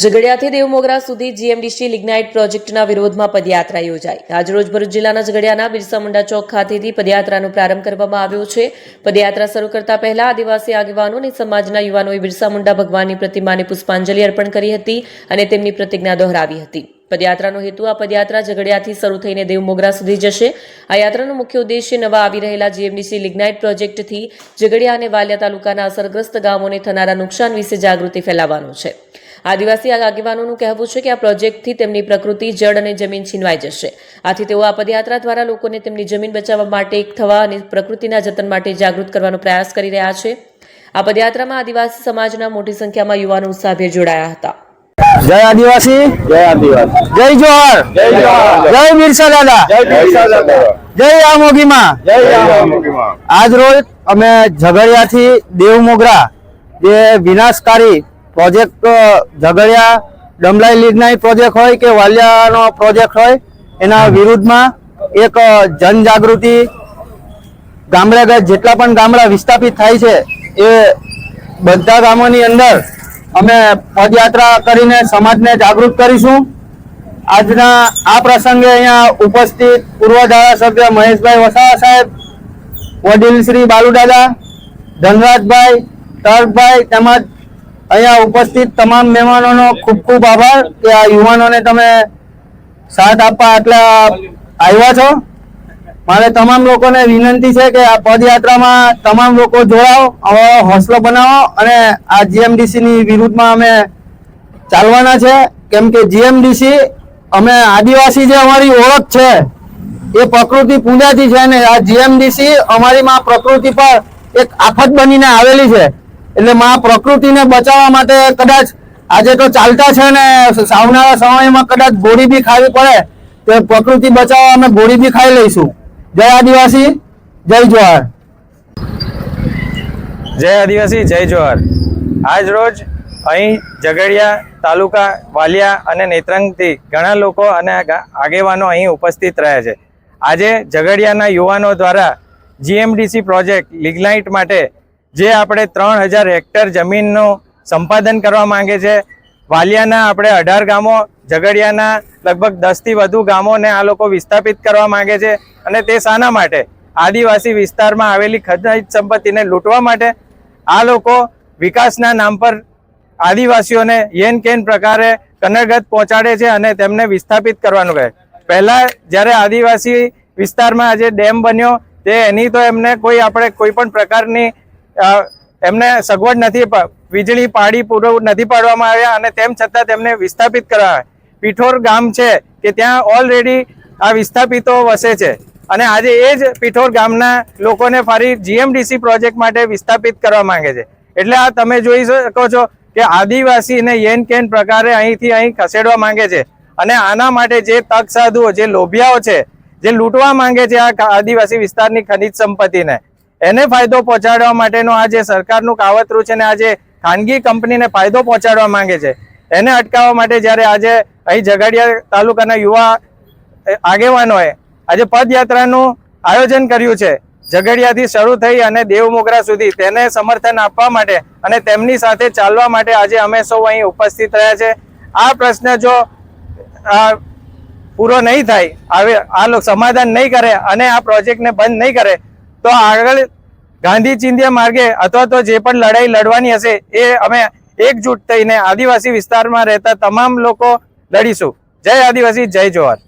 ઝઘડિયાથી દેવમોગરા સુધી GMDC lignite પ્રોજેક્ટના વિરોધમાં પદયાત્રા યોજાઈ. આજરોજ ભરૂચ જિલ્લાના ઝઘડિયાના બિરસા મુંડા ચોક ખાતેથી પદયાત્રાનો પ્રારંભ કરવામાં આવ્યો છે. પદયાત્રા શરૂ કરતા પહેલા આદિવાસી આગેવાનો અને સમાજના યુવાનોએ બિરસા મુંડા ભગવાનની પ્રતિમાને પુષ્પાંજલિ અર્પણ કરી હતી અને તેમની પ્રતિજ્ઞા દોહરાવી હતી. પદયાત્રાનો હેતુ આ પદયાત્રા ઝઘડિયાથી શરૂ થઈને દેવમોગરા સુધી જશે. આ યાત્રાનો મુખ્ય ઉદ્દેશ્ય નવા આવી રહેલા જીએમડીસી લિગ્નાઇટ પ્રોજેક્ટથી ઝઘડિયા અને વાલિયા તાલુકાના અસરગ્રસ્ત ગામોને થનારા નુકસાન વિશે જાગૃતિ ફેલાવવાનો છે. આદિવાસી આગેવાનોનું કહેવું છે કે આ પ્રોજેક્ટથી તેમની પ્રકૃતિ જળ અને જમીન છીનવાઈ જશે. આથી તેઓ આ પદયાત્રા દ્વારા લોકોને તેમની જમીન બચાવવા માટે એક થવા અને પ્રકૃતિના જતન માટે જાગૃત કરવાનો પ્રયાસ કરી રહ્યા છે. આ પદયાત્રામાં આદિવાસી સમાજના મોટી સંખ્યામાં યુવાનો ઉત્સાહભેર જોડાયા હતા. જય આદિવાસી. જય આદિવાસી. જય જોહર. જય જોહર. જય બિરસા દાદા. જય બિરસા દાદા. જય આમોગીમાં. જય રામમુખીમાં. આજ રોજ અમે ઝઘડિયાથી દેવમોગરા જે વિનાશકારી પ્રોજેક્ટ ઝઘડિયા ડમલાઈ લીડના પ્રોજેક્ટ હોય કે વાલિયાનો પ્રોજેક્ટ હોય એના વિરુદ્ધમાં એક જનજાગૃતિ ગામડે જેટલા પણ ગામડા વિસ્થાપિત થાય છે એ બધા ગામોની અંદર અમે પદયાત્રા કરીને સમાજને જાગૃત કરીશું. આજના આ પ્રસંગે અહીંયા ઉપસ્થિત પૂર્વ ધારાસભ્ય મહેશભાઈ વસાવા સાહેબ વડીલ શ્રી બાલુદાદા ધનરાજભાઈ તર્કભાઈ તેમજ અહીંયા ઉપસ્થિત તમામ મહેમાનોનો ખૂબ ખૂબ આભાર કે આ યુવાનોને તમે સાથ આપવા આટલા આવ્યા છો. મારે તમામ લોકોને વિનંતી છે કે આ પદયાત્રામાં તમામ લોકો જોડાઓ અમારો હોસલો બનાવો અને આ જીએમડીસીની વિરુદ્ધમાં અમે ચાલવાના છે. કેમ કે જીએમડીસી અમે આદિવાસી જે અમારી ઓળખ છે, એ પ્રકૃતિ પૂજાથી છે ને આ જીએમડીસી અમારીમાં પ્રકૃતિ પર એક આફત બનીને આવેલી છે. એટલે માં પ્રકૃતિને બચાવવા માટે કદાચ આજે તો ચાલતા છે ને, આવનારા સમયમાં કદાચ ગોળી બી ખાવી પડે, તો પ્રકૃતિ બચાવવા અમે ગોળી બી ખાઈ લઈશું. જય આદિવાસી, જય જોહર જય આદિવાસી, જય જોહર આજ રોજ અહીં ઝઘડિયા તાલુકા વાલિયા અને નેત્રંગથી ઘણા લોકો અને આગેવાનો અહીં ઉપસ્થિત રહ્યા છે. આજે ઝઘડિયાના યુવાનો દ્વારા જીએમડીસી પ્રોજેક્ટ, લિગ્નાઇટ માટે જે આપણે ત્રણ હજાર હેક્ટર જમીનનું સંપાદન કરવા માંગે છે. વાલિયાના આપણે અઢાર ગામો, ઝઘડિયાના લગભગ દસથી વધુ ગામોને આ લોકો વિસ્થાપિત કરવા માંગે છે અને તે શાના માટે આદિવાસી વિસ્તારમાં આવેલી ખજાઈત સંપત્તિને લૂંટવા માટે આ લોકો વિકાસના નામ પર આદિવાસીઓને યેન કેન પ્રકારે કનરગત પહોંચાડે છે અને તેમને વિસ્થાપિત કરવાનું કહે. પહેલાં જ્યારે આદિવાસી વિસ્તારમાં આજે ડેમ બન્યો, તે એની તો એમને કોઈ આપણે કોઈ પણ પ્રકારની એમને સગવડ નથી વીજળી પાડી પૂરો નથી પાડવામાં આવ્યા અને તેમ છતાં તેમને વિસ્થાપિત કરવા આવે. પીઠોર ગામ છે કે ત્યાં ઓલરેડી આ વિસ્થાપિતો વસે છે. અને આજે એ જ પીઠોર ગામના લોકોને ફરી જીએમડીસી પ્રોજેક્ટ માટે વિસ્થાપિત કરવા માંગે છે. એટલે આ તમે જોઈ શકો છો કે આદિવાસીને યેન કેન પ્રકારે અહીંથી અહીં ખસેડવા માંગે છે. અને આના માટે જે તક સાધુઓ, જે લોભિયાઓ છે, જે લૂંટવા માંગે છે આ આદિવાસી વિસ્તારની ખનિજ સંપત્તિને એને ફાયદો પહોંચાડવા માટેનું આ જે સરકારનું કાવતરું છે ને આજે ખાનગી કંપનીને ફાયદો પહોંચાડવા માંગે છે એને અટકાવવા માટે જ્યારે આજે અહીં ઝઘડિયા તાલુકાના યુવા આગેવાનોએ આજે પદયાત્રાનું આયોજન કર્યું છે ઝઘડિયાથી શરૂ થઈ અને દેવમોગરા સુધી તેને સમર્થન આપવા માટે અને તેમની સાથે ચાલવા માટે આજે અમે સૌ અહીં ઉપસ્થિત રહ્યા છે. આ પ્રશ્ન જો આ, પૂરો નહીં થાય આવે આ લોકો સમાધાન નહીં કરે અને આ પ્રોજેક્ટને બંધ નહીં કરે તો આગળ ગાંધી ચિંધ્યા માર્ગે અથવા તો જે પણ લડાઈ લડવાની હશે એ અમે એકજૂટ થઈને આદિવાસી વિસ્તારમાં રહેતા તમામ લોકો લડીશું. જય આદિવાસી, જય જોહાર